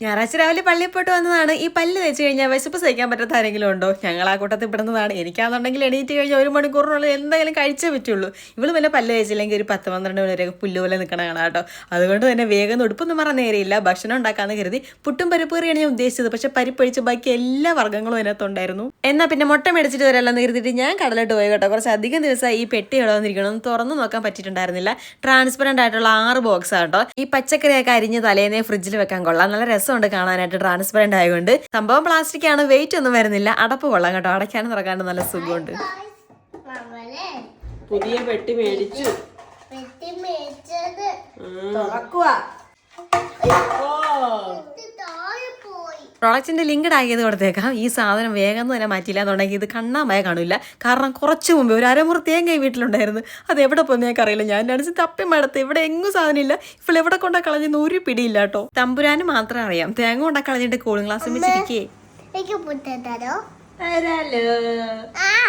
ഞായറാഴ്ച രാവിലെ പള്ളിയിൽ പോയിട്ട് വന്നതാണ്. ഈ പല്ല് തേച്ച് കഴിഞ്ഞാൽ വിശപ്പ് സഹിക്കാൻ പറ്റാത്ത ആരെങ്കിലും ഉണ്ടോ? ഞങ്ങൾ ആ കൂട്ടത്തിൽ പെടുന്നതാണ്. എനിക്കാണെന്നുണ്ടെങ്കിൽ എണീറ്റ് കഴിഞ്ഞാൽ ഒരു മണിക്കൂറിനുള്ളിൽ എന്തായാലും കഴിച്ചേ പറ്റുള്ളൂ. ഇവൾ പിന്നെ പല്ല് തേച്ചില്ലെങ്കിൽ ഒരു പത്ത് പന്ത്രണ്ട് മണി വരെ പുല്ല് പോലെ നിൽക്കണ കാണാം കേട്ടോ. അതുകൊണ്ട് തന്നെ വേഗം ഉടുപ്പൊന്നും മറന്നു നേരെയില്ല. ഭക്ഷണം ഉണ്ടാക്കാന്ന് കരുതി പുട്ടും പരിപ്പ് കറിയാണ് ഞാൻ ഉദ്ദേശിച്ചത്. പക്ഷെ പരിപ്പൊഴിച്ച് ബാക്കി എല്ലാ വർഗങ്ങളും അതിനകത്തുണ്ടായിരുന്നു. എന്നാൽ പിന്നെ മുട്ട മേടിച്ചിട്ട് വരാമെന്ന് കരുതിയിട്ട് ഞാൻ കടലിട്ട് പോയി കേട്ടോ. കുറച്ച് അധികം ദിവസം ഈ പെട്ടി ഇടവന്നിരിക്കണം തുറന്നു നോക്കാൻ പറ്റിയിട്ടുണ്ടായിരുന്നില്ല. ട്രാൻസ്പെറന്റ് ആയിട്ടുള്ള ആറ് ബോക്സ് ആട്ടോ ഈ പച്ചക്കറിയൊക്കെ അരിഞ്ഞ് തലേന്നേ ഫ്രിഡ്ജിൽ വെക്കാൻ കൊള്ളാം. നല്ല രസമുണ്ട് കാണാനായിട്ട് ട്രാൻസ്പെറന്റ് ആയതുകൊണ്ട്. സംഭവം പ്ലാസ്റ്റിക് ആണ്. വെയിറ്റ് ഒന്നും വരുന്നില്ല. അടപ്പ് കൊള്ളാം കേട്ടോ. അടയ്ക്കാനും തുറക്കാനും നല്ല സുഖമുണ്ട്. പുതിയ പെട്ടി മേടിച്ചു. വെട്ടി മേടിച്ചത്. തുറക്കുക പോയി ലിങ്ക് ലിങ്ക് ആക്കിയത് കൊടുത്തേക്കാം. ഈ സാധനം വേഗം തന്നെ മാറ്റിയില്ല. എന്നുണ്ടെങ്കിൽ ഇത് കണ്ണാമയ കാണില്ല. കാരണം കുറച്ച് മുമ്പ് ഒരു അരമുറി തേങ്ങ വീട്ടിലുണ്ടായിരുന്നു. അത് എവിടെ പോയി അറിയില്ല ഞാൻ അടിച്ച് തപ്പി മടത്ത് ഇവിടെ എങ്ങും സാധനമില്ല ഇപ്പോൾ എവിടെ കൊണ്ടാ കളഞ്ഞെന്ന് ഒരു പിടിയില്ല കേട്ടോ. തമ്പുരാന് മാത്രം അറിയാം. തേങ്ങ കൊണ്ടാ കളഞ്ഞിട്ട് കൂളിംഗ് ഗ്ലാസ് വെച്ചിരിക്കേ. തരാലോ. ആ